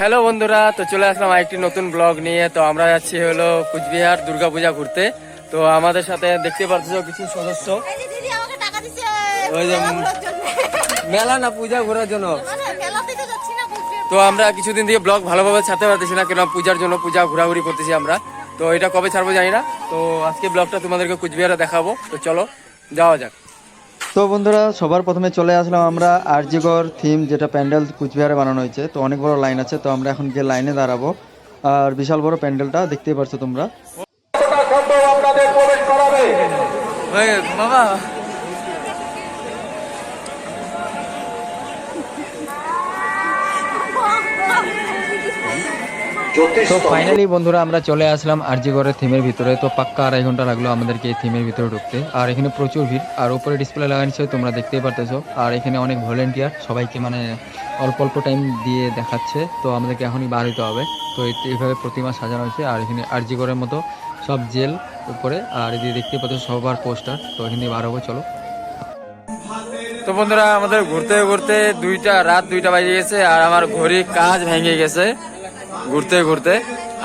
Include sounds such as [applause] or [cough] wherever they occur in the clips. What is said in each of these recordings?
Hello বন্ধুরা, তো চলে আসলাম আরেকটি নতুন ব্লগ নিয়ে। তো আমরা যাচ্ছি হলো কুচবিহার দুর্গাপূজা ঘুরতে। তো আমাদের সাথে দেখতে পাচ্ছ কিছু সদস্য। ওই মেলা না পূজা ঘোরার জন্য। তো আমরা কিছুদিন দিয়ে ব্লগ ভালোভাবে ছাড়তে পারতেছি না কেন পূজার জন্য পূজা ঘোরাঘুরি করতেছি আমরা। তো এটা কবে ছাড়বো জানি না। তো আজকে ব্লগটা তোমাদেরকে কুচবিহারে দেখাবো। তো চলো, যাওয়া যাক। তো বন্ধুরা সবার প্রথমে চলে আসলাম আমরা আরজিগর থিম যেটা প্যান্ডেল কুচবিহারে বানানো হয়েছে। তো অনেক বড় লাইন আছে তো আমরা এখন গিয়ে লাইনে দাঁড়াবো। আর বিশাল বড় প্যান্ডেলটা দেখতেই পারছ তোমরা। বাবা তো ফাইনালি বন্ধুরা আমরা চলে আসলাম আরজিগরের থিমের ভিতরে। তো পাক্কা আড়াই ঘণ্টা লাগল আমাদেরকে এই থিমের ভিতরে ঢুকতে। আর এখানে প্রচুর ভিড় আর উপরে ডিসপ্লে লাগানো তোমরা দেখতেই পারতেছো। আর এখানে অনেক ভলেন্টিয়ার সবাইকে মানে অল্প অল্প টাইম দিয়ে দেখাচ্ছে। তো আমাদেরকে এখনই বার হতে হবে। তো এইভাবে প্রতিমা সাজানো হয়েছে। আর এখানে আরজিগরের মতো সব জেল উপরে। আর এদিকে দেখতেই পাচ্ছ সবার পোস্টার তো এখানে বার হব চলো। তো বন্ধুরা আমাদের ঘুরতে ঘুরতে দুইটা রাত দুইটা বাজে গেছে। আর আমার ঘড়ি কাজ ভেঙে গেছে। ঘুরতে ঘুরতে।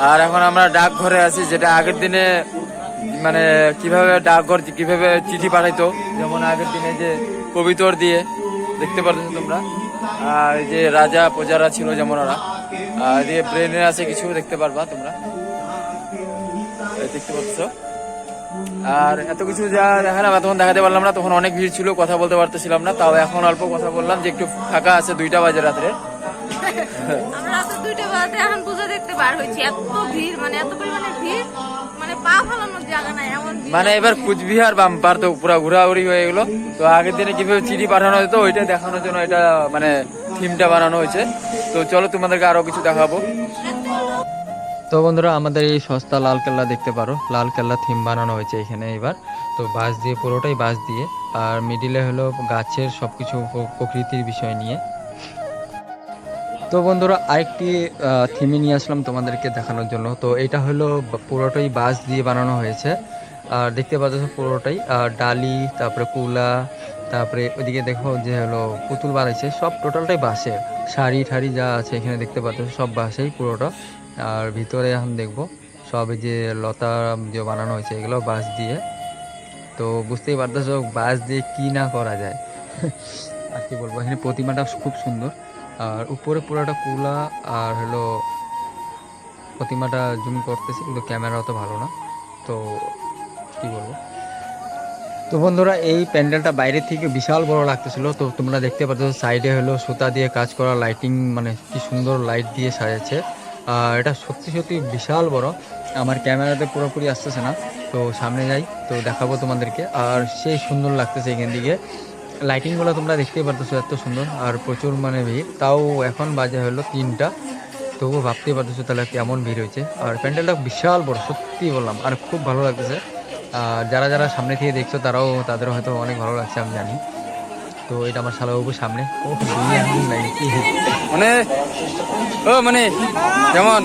আর এখন আমরা ডাক ঘরে আছি, যেটা আগের দিনে মানে কীভাবে ডাকঘর, কীভাবে চিঠি পাঠাইতো, যেমন আগের দিনে যে কবিতর দিয়ে, দেখতে পারছ তোমরা। আর যে রাজা প্রজারা ছিল যেমন ওরা। আর এদিকে ব্রেনে আছে কিছু, দেখতে পারবা তোমরা। দেখতে পাচ্ছ। আর এত কিছু যা দেখালাম তখন দেখাতে পারলাম না, তখন অনেক ভিড় ছিল, কথা বলতে পারতেছিলাম না। তাও এখন অল্প কথা বললাম যে একটু ফাঁকা আছে, দুইটা বাজে রাত্রে। আমরা তো দুইটা বাজে এখন পূজা দেখতে বার হয়েছি। এত ভিড় মানে এত পরিমাণে ভিড় মানে পা জায়গা নাই, এমন মানে এবার কুচবিহার বাম্পার তো পুরো ঘোরাঘুরি হয়ে গেলো। তো আগের দিনে কীভাবে চিঠি পাঠানো হতো, ওইটা দেখানোর জন্য এটা মানে থিমটা বানানো হয়েছে। তো চলো তোমাদেরকে আরও কিছু দেখাবো। তো বন্ধুরা, আমাদের এই সস্তা লাল কেল্লা দেখতে পারো। লাল কেল্লা থিম বানানো হয়েছে এখানে এবার। তো বাঁশ দিয়ে, পুরোটাই বাঁশ দিয়ে। আর মিডিলে হলো গাছের সবকিছু প- প্রকৃতির বিষয় নিয়ে। তো বন্ধুরা, আরেকটি থিমে নিয়ে আসলাম তোমাদেরকে দেখানোর জন্য। তো এটা হলো পুরোটাই বাঁশ দিয়ে বানানো হয়েছে। আর দেখতে পাচ্ছ পুরোটাই ডালি, তারপরে কুলা, তারপরে ওইদিকে দেখো যে হলো পুতুল বানাইছে। সব টোটালটাই বাঁশের শাড়ি ঠাড়ি যা আছে এখানে দেখতে পাচ্ছ, সব বাঁশেই পুরোটা। আর ভিতরে এখন দেখব, সব যে লতা যে বানানো হয়েছে, এগুলো বাঁশ দিয়ে। তো বুঝতেই পারতেছো বাঁশ দিয়ে কি না করা যায়। [laughs] আর কি বলব, এখানে প্রতিমাটা খুব সুন্দর। আর উপরে পুরোটা কুলা আর হলো প্রতিমাটা জুম করতেছি, কিন্তু ক্যামেরা অত ভালো না। তো কি বলব? তো বন্ধুরা, এই প্যান্ডেলটা বাইরে থেকে বিশাল বড় লাগতেছিল। তো তোমরা দেখতে পাচ্ছ, সাইডে হলো সুতা দিয়ে কাজ করা লাইটিং মানে কি সুন্দর লাইট দিয়ে সাজাচ্ছে। আর এটা সত্যি সত্যি বিশাল বড়। আমার ক্যামেরাতে পুরোপুরি আসতেছে না, তো সামনে যাই, তো দেখাবো তোমাদেরকে। আর সেই সুন্দর লাগতেছে এখান দিকে। লাইটিংগুলো তোমরা দেখতেই পারতেছো, এত সুন্দর আর প্রচুর মানে ভিড়। তাও এখন বাজে হলো তিনটা। তবুও ভাবতেই পারতেছো তাহলে কেমন ভিড় হয়েছে। আর প্যান্ডেলটা বিশাল বড়, সত্যি বললাম। আর খুব ভালো লাগতেছে। আর যারা যারা সামনে থেকে দেখছ, তারাও তাদের হয়তো অনেক ভালো লাগছে, আমি জানি। তো এটা আমার শালাবাবু সামনে। ও মানে ও মানে কেমন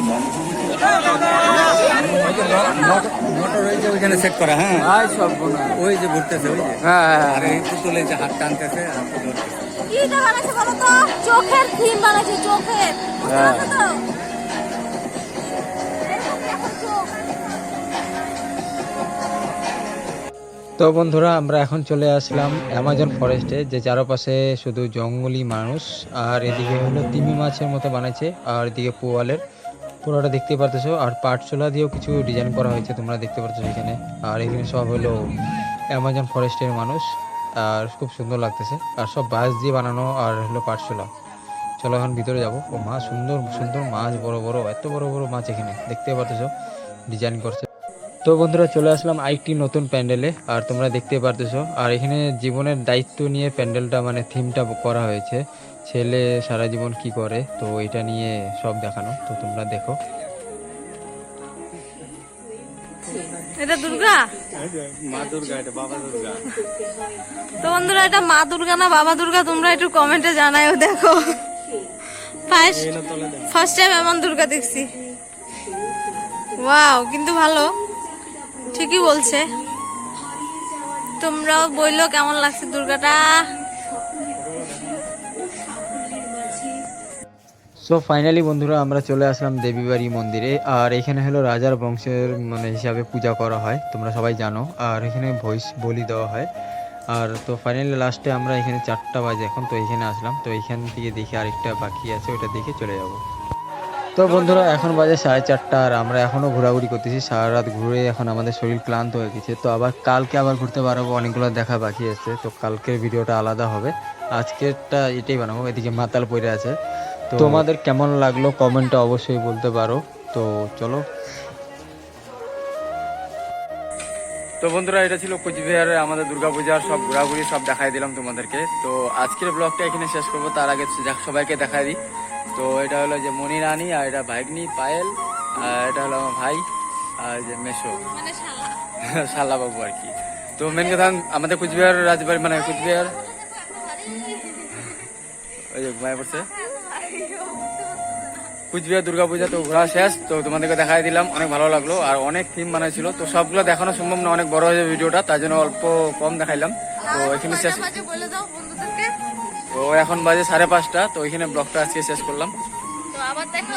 মোটর ওই যে ওইখানে সেট করা হ্যাঁ? আয় সব ওই যে ঘুরতেছে ওই যে। আর এই পুতুলে যে হাত টানতেছে হাত ধরতেছে। কিটা বানাইছে বলো তো? চোখের থিম বানাইছে চোখের। বুঝতে। তো এরকম এখন চোখ। তো বন্ধুরা আমরা এখন চলে আসলাম অ্যামাজন ফরেস্টে যে চারপাশে শুধু জঙ্গলি মানুষ আর এদিকে হলো তিমি মাছের মতো বানাইছে আর এদিকে পোয়ালের। পুরোটা দেখতে পারতেছো। আর পাটচোলা দিয়েও কিছু ডিজাইন করা হয়েছে, তোমরা দেখতে পারতেছো এখানে। আর এখানে সব হলো অ্যামাজন ফরেস্টের মানুষ। আর খুব সুন্দর লাগতেছে। আর সব বাঁশ দিয়ে বানানো আর হলো পাটচোলা চলো এখন ভিতরে যাব। ও মাছ সুন্দর সুন্দর মাছ, বড় বড়, এত বড় বড় মাছ এখানে। দেখতে পারতেছো ডিজাইন করছে। তো বন্ধুরা, চলে আসলাম আরেকটি নতুন প্যান্ডেলে। আর তোমরা দেখতে পারতেছো, আর এখানে জীবনের দায়িত্ব নিয়ে প্যান্ডেলটা মানে থিমটা করা হয়েছে। ছেলে সারা জীবন কি করে? তো এটা নিয়ে সব দেখানো। তো তোমরা দেখো। এটা দুর্গা? মা দুর্গা এটা বাবা দুর্গা। তো বন্ধুরা এটা মা দুর্গা না বাবা দুর্গা তোমরা একটু কমেন্টে জানাইও দেখো। ফার্স্ট ফার্স্ট টাইম এমন দুর্গা দেখছি। ওয়াও কিন্তু ভালো। ঠিকই বলছে। তোমরাও বইলো কেমন লাগছে দুর্গাটা? সো ফাইনালি বন্ধুরা, আমরা চলে আসলাম দেবীবাড়ি মন্দিরে। আর এখানে হলো রাজার বংশের মানে হিসাবে পূজা করা হয়, তোমরা সবাই জানো। আর এখানে ভৈস বলি দেওয়া হয়। আর তো ফাইনালি লাস্টে আমরা এখানে চারটা বাজে এখন, তো এখানে আসলাম। তো এখান থেকে দেখে আরেকটা বাকি আছে, ওটা দেখে চলে যাব। তো, বন্ধুরা, এখন বাজে সাড়ে চারটা, আর আমরা এখনও ঘোরাঘুরি করতেছি। সারা রাত ঘুরে এখন আমাদের শরীর ক্লান্ত হয়ে গেছে। তো, আবার কালকে আবার ঘুরতে পারব, অনেকগুলো দেখা বাকি আছে। তো, কালকের ভিডিওটা আলাদা হবে। আজকেরটা এটাই বানাবো, এদিকে মাতাল পড়ে আছে। তোমাদের কেমন লাগল কমেন্টে অবশ্যই বলতে পারো। তো চলো। তো বন্ধুরা এটা ছিল কোচবিহারে আমাদের দুর্গাপূজার সব ঘোরাঘুরি সব দেখাই দিলাম তোমাদেরকে। তো আজকের ব্লগটা এখানে শেষ করব তার আগে সবাইকে দেখাই দিই। তো এটা হলো যে মনি রানী আর এটা ভাগ্নি পায়েল আর এটা হলো আমার ভাই আর যে মেশো। মানে শাল্লা [laughs] বাবু আর কি। তো মেন কথা আমাদের কুচবিহার রাজবাড়ি মানে কুচবিহার ওই যে ঘুমায় পড়ছে। কুচবিহার দুর্গাপূজা তো ঘোরা শেষ তো তোমাদেরকে দেখাই দিলাম অনেক ভালো লাগল আর অনেক থিম বানাইছিল। তো সবগুলো দেখানো সম্ভব না অনেক বড় হয়ে যাবে ভিডিওটা তার জন্য অল্প কম দেখাইলাম। তো এখানে শেষ তো এখন বাজে সাড়ে পাঁচটা তো এখানে ব্লগটা আজকে শেষ করলাম। তো আবার দেখো